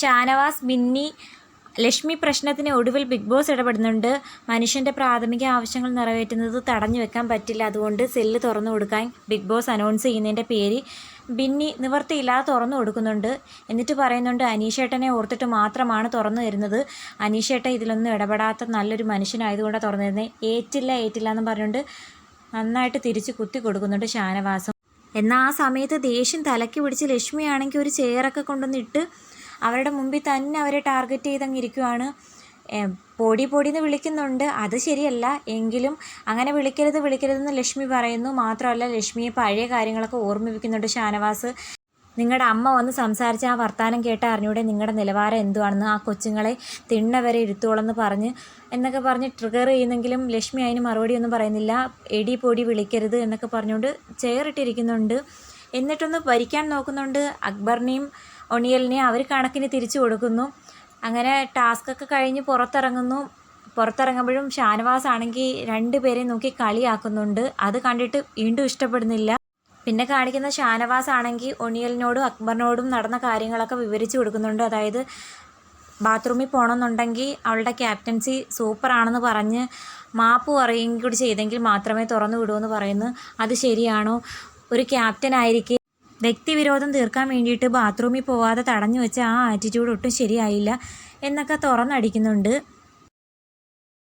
ഷാനവാസ് മിന്നി ലക്ഷ്മി പ്രശ്നത്തിന് ഒടുവിൽ ബിഗ് ബോസ് ഇടപെടുന്നുണ്ട്. മനുഷ്യന്റെ പ്രാഥമിക ആവശ്യങ്ങൾ നിറവേറ്റുന്നത് തടഞ്ഞു വെക്കാൻ പറ്റില്ല. അതുകൊണ്ട് സെല്ല് തുറന്നു കൊടുക്കാൻ ബിഗ് ബോസ് അനൗൺസ് ചെയ്യുന്നതിന്റെ പേര് ബിന്നി നിവർത്തിയില്ലാതെ തുറന്നു കൊടുക്കുന്നുണ്ട്. എന്നിട്ട് പറയുന്നുണ്ട് അനീഷേട്ടനെ ഓർത്തിട്ട് മാത്രമാണ് തുറന്നു തരുന്നത്. അനീഷേട്ടൻ ഇതിലൊന്നും ഇടപെടാത്ത നല്ലൊരു മനുഷ്യനായതുകൊണ്ടാണ് തുറന്നു തരുന്നത് ഏറ്റില്ല ഏറ്റില്ല എന്ന് പറഞ്ഞുകൊണ്ട് നന്നായിട്ട് തിരിച്ച് കുത്തി കൊടുക്കുന്നുണ്ട് ഷാനവാസം. എന്നാൽ ആ സമയത്ത് ദേഷ്യം തലയ്ക്ക് പിടിച്ച് ലക്ഷ്മിയാണെങ്കിൽ ഒരു ചെയറൊക്കെ കൊണ്ടുവന്നിട്ട് അവരുടെ മുമ്പിൽ തന്നെ അവരെ ടാർഗറ്റ് ചെയ്തങ്ങ് ഇരിക്കുവാണ് പൊടി പൊടി എന്ന് വിളിക്കുന്നുണ്ട്. അത് ശരിയല്ല. എങ്കിലും അങ്ങനെ വിളിക്കരുത് വിളിക്കരുതെന്ന് ലക്ഷ്മി പറയുന്നു. മാത്രമല്ല ലക്ഷ്മിയെ പഴയ കാര്യങ്ങളൊക്കെ ഓർമ്മിപ്പിക്കുന്നുണ്ട് ഷാനവാസ്. നിങ്ങളുടെ അമ്മ വന്ന് സംസാരിച്ച ആ വർത്തമാനം കേട്ട അറിഞ്ഞൂടെ നിങ്ങളുടെ നിലവാരം എന്തുവാണെന്ന്? ആ കൊച്ചുങ്ങളെ തിണ്ണ വരെ ഇരുത്തോളെന്ന് പറഞ്ഞ് എന്നൊക്കെ പറഞ്ഞ് ട്രിഗർ ചെയ്യുന്നെങ്കിലും ലക്ഷ്മി അതിന് മറുപടി ഒന്നും പറയുന്നില്ല. എടി പൊടി വിളിക്കരുത് എന്നൊക്കെ പറഞ്ഞുകൊണ്ട് ചെയറിട്ടിരിക്കുന്നുണ്ട് എന്നിട്ടൊന്ന് ഭരിക്കാൻ നോക്കുന്നുണ്ട്. അക്ബറിനെയും ഒണിയലിനെയും അവർ കണക്കിന് തിരിച്ചു കൊടുക്കുന്നു. അങ്ങനെ ടാസ്ക് ഒക്കെ കഴിഞ്ഞ് പുറത്തിറങ്ങുന്നു. പുറത്തിറങ്ങുമ്പോഴും ഷാനവാസ് ആണെങ്കിൽ രണ്ടുപേരെയും നോക്കി കളിയാക്കുന്നുണ്ട്. അത് കണ്ടിട്ട് വീണ്ടും ഇഷ്ടപ്പെടുന്നില്ല. പിന്നെ കാണിക്കുന്ന ഷാനവാസ് ആണെങ്കിൽ ഒണിയലിനോടും അക്ബറിനോടും നടന്ന കാര്യങ്ങളൊക്കെ വിവരിച്ചു കൊടുക്കുന്നുണ്ട്. അതായത് ബാത്റൂമിൽ പോകണമെന്നുണ്ടെങ്കിൽ അവളുടെ ക്യാപ്റ്റൻസി സൂപ്പറാണെന്ന് പറഞ്ഞ് മാപ്പ് പറയുകയും കൂടി ചെയ്തെങ്കിൽ മാത്രമേ തുറന്നു വിടൂ എന്ന് പറയുന്നു. അത് ശരിയാണോ? ഒരു ക്യാപ്റ്റൻ ആയിരിക്കെ വ്യക്തിവിരോധം തീർക്കാൻ വേണ്ടിയിട്ട് ബാത്റൂമിൽ പോവാതെ തടഞ്ഞു വെച്ച ആ ആറ്റിറ്റ്യൂഡ് ഒട്ടും ശരിയായില്ല എന്നൊക്കെ തുറന്നടിക്കുന്നുണ്ട്.